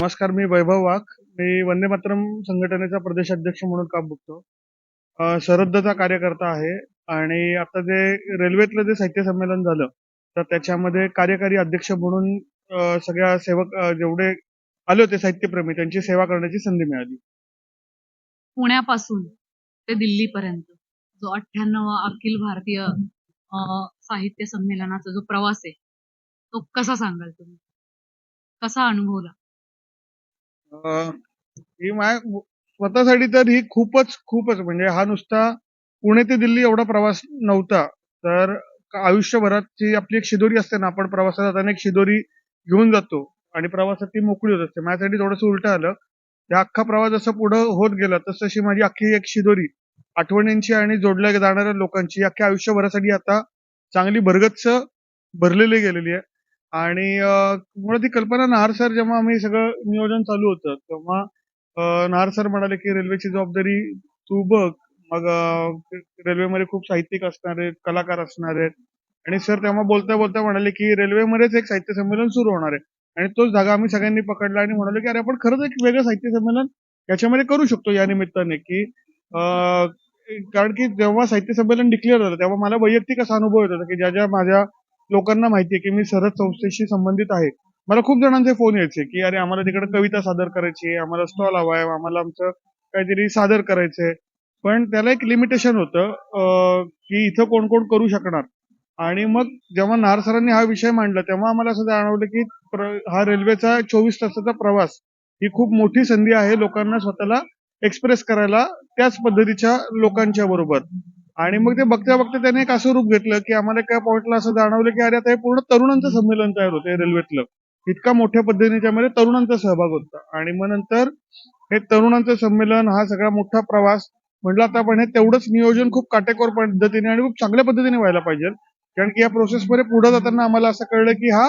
नमस्कार मी वैभव वाघ. मी वंदे मातरम संघटनेचा प्रदेशाध्यक्ष म्हणून काम बघतो. अ, शरदचा कार्यकर्ता आहे आणि आता जे रेल्वेतलं जे साहित्य संमेलन झालं तर त्याच्यामध्ये कार्यकारी अध्यक्ष म्हणून सगळ्या सेवक जेवढे आले होते साहित्यप्रेमी त्यांची सेवा करण्याची संधी मिळाली. पुण्यापासून ते दिल्लीपर्यंत जो अठ्ठ्याण्णव अखिल भारतीय साहित्य संमेलनाचा जो प्रवास आहे तो कसा सांगाल तुम्ही? कसा अनुभवला? ही माय स्वतःसाठी तर ही खूपच खूपच म्हणजे हा नुसता पुणे ते दिल्ली एवढा प्रवास नव्हता. तर आयुष्यभराची आपली एक शिदोरी असते ना आपण प्रवासात जाताना एक शिदोरी घेऊन जातो आणि प्रवासात ती मोकळी होत असते. माझ्यासाठी थोडंसं उलट आलं. त्या अख्खा प्रवास जसं पुढं होत गेला तस तशी माझी अख्खी एक शिदोरी आठवणींची आणि जोडल्या जाणाऱ्या लोकांची अख्ख्या आयुष्यभरासाठी आता चांगली भरगच्च भरलेली गेलेली आहे. आणि मुळात ती कल्पना नहार सर जेव्हा आम्ही सगळं नियोजन चालू होतं तेव्हा नहार सर म्हणाले की रेल्वेची जबाबदारी तू बघ. मग रेल्वेमध्ये खूप साहित्यिक असणार आहेत कलाकार असणार आहेत. आणि सर तेव्हा बोलता बोलता म्हणाले की रेल्वेमध्येच एक साहित्य संमेलन सुरू होणार आहे. आणि तोच धागा आम्ही सगळ्यांनी पकडला आणि म्हणालो की अरे आपण खरंच एक वेगळं साहित्य संमेलन याच्यामध्ये करू शकतो या निमित्ताने की कारण की जेव्हा साहित्य संमेलन डिक्लेअर झालं तेव्हा मला वैयक्तिक असा अनुभव येत होता की ज्या ज्या माझ्या लोकांना माहिती आहे की मी सरहद संस्थेशी संबंधित आहे. मला खूप जणांचे फोन यायचे की अरे आम्हाला तिकडे कविता सादर करायची आहे आम्हाला स्टॉल आहे आम्हाला आमचं काहीतरी सादर करायचंय. पण त्याला एक लिमिटेशन होतं की इथं कोण कोण करू शकणार. आणि मग जेव्हा नार सरांनी हा विषय मांडला तेव्हा आम्हाला असं जाणवलं की प्र- हा रेल्वेचा चोवीस तासाचा प्रवास ही खूप मोठी संधी आहे लोकांना स्वतःला एक्सप्रेस करायला त्याच पद्धतीच्या लोकांच्या बरोबर. आणि मग ते बघता बघता त्याने एक असं रूप घेतलं की आम्हाला एका पॉइंटला असं जाणवलं की अरे आता हे पूर्ण तरुणांचं संमेलन तयार होतं रेल्वेतलं इतका मोठ्या पद्धतीने त्यामध्ये तरुणांचा सहभाग होता. आणि मग नंतर हे तरुणांचं संमेलन हा सगळा मोठा प्रवास म्हटलं आता आपण हे तेवढंच नियोजन खूप काटेकोर पद्धतीने आणि खूप चांगल्या पद्धतीने व्हायला पाहिजे. कारण की या प्रोसेसमध्ये पुढे जाताना आम्हाला असं कळलं की हा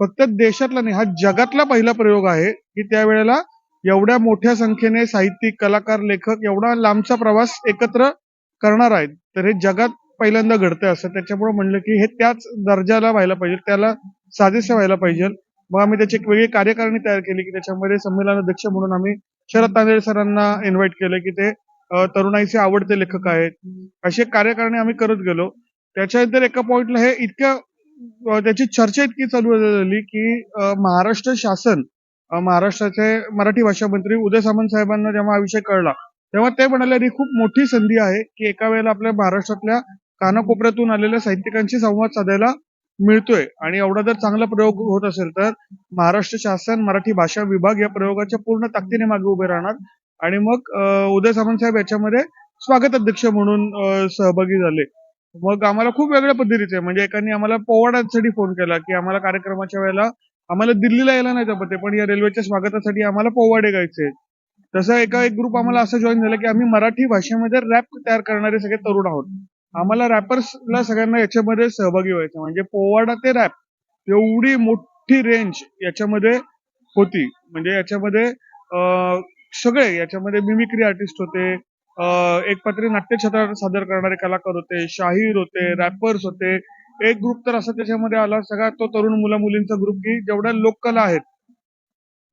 फक्त देशातला नाही हा जगातला पहिला प्रयोग आहे की त्यावेळेला एवढ्या मोठ्या संख्येने साहित्यिक कलाकार लेखक एवढा लांबचा प्रवास एकत्र करणार आहेत. तर हे जगात पहिल्यांदा घडतंय असं त्याच्यामुळे म्हणलं की हे त्याच दर्जाला व्हायला पाहिजे त्याला साजेसं व्हायला पाहिजे. मग आम्ही त्याची एक वेगळी कार्यकारिणी तयार केली की त्याच्यामध्ये संमेलन अध्यक्ष म्हणून आम्ही शरद तांदळे सरांना इन्व्हाइट केलं की ते तरुणाईचे आवडते लेखक आहेत. अशी एक कार्यकारिणी आम्ही करत गेलो. त्याच्यानंतर एका पॉइंटला हे इतक्या त्याची चर्चा इतकी चालू झाली की महाराष्ट्र शासन महाराष्ट्राचे मराठी भाषा मंत्री उदय सामंत साहेबांना जेव्हा हा विषय कळला तेव्हा ते म्हणाले ही खूप मोठी संधी आहे की एका वेळेला आपल्या महाराष्ट्रातल्या कानाकोपऱ्यातून आलेल्या साहित्यिकांशी संवाद साधायला मिळतोय. आणि एवढा जर चांगला प्रयोग होत असेल तर महाराष्ट्र शासन मराठी भाषा विभाग या प्रयोगाच्या पूर्ण ताकदीने मागे उभे राहणार. आणि मग उदय सामंत साहेब याच्यामध्ये स्वागत अध्यक्ष म्हणून सहभागी झाले. मग आम्हाला खूप वेगळ्या पद्धतीचे म्हणजे एकाने आम्हाला पोवाड्यांसाठी फोन केला की आम्हाला कार्यक्रमाच्या वेळेला आम्हाला दिल्लीला यायला नाही जमत पण या रेल्वेच्या स्वागतासाठी आम्हाला पोवाडे गायचे तसं एका एक ग्रुप आम्हाला असं जॉईन झालं की आम्ही मराठी भाषेमध्ये रॅप तयार करणारे सगळे तरुण आहोत. आम्हाला रॅपर्सला सगळ्यांना याच्यामध्ये सहभागी व्हायचं म्हणजे पोवाडा ते रॅप एवढी मोठी रेंज याच्यामध्ये होती. म्हणजे याच्यामध्ये सगळे याच्यामध्ये मिमिक्री आर्टिस्ट होते. एकपात्री एक सादर करणारे कलाकार होते शाहीर होते रॅपर्स होते. एक ग्रुप तर असा त्याच्यामध्ये आला सगळा तो तरुण मुला मुलींचा ग्रुप की जेवढ्या लोककला आहेत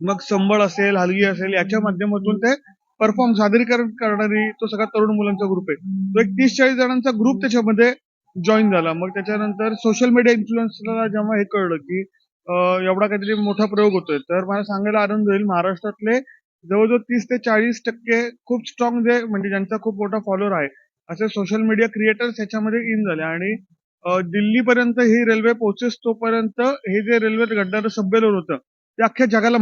मग संबळ असेल हलगी असेल याच्या माध्यमातून ते परफॉर्म सादरीकरण करणारी तो सगळा तरुण मुलांचा ग्रुप आहे. तो एक तीस चाळीस जणांचा ग्रुप त्याच्यामध्ये जॉईन झाला. मग त्याच्यानंतर सोशल मीडिया इन्फ्लुएन्सला जेव्हा हे कळलं की एवढा काहीतरी मोठा प्रयोग होतोय तर मला सांगायला आनंद होईल. महाराष्ट्रातले जवळजवळ तीस ते चाळीस टक्के खूप स्ट्रॉंग जे म्हणजे ज्यांचा खूप मोठा फॉलोअर आहे असे सोशल मीडिया क्रिएटर्स याच्यामध्ये इन झाले. आणि दिल्लीपर्यंत ही रेल्वे पोहोचेस तोपर्यंत हे जे रेल्वे घडणारं संमेलन होतं ते अख्ख्या जगाला माहिती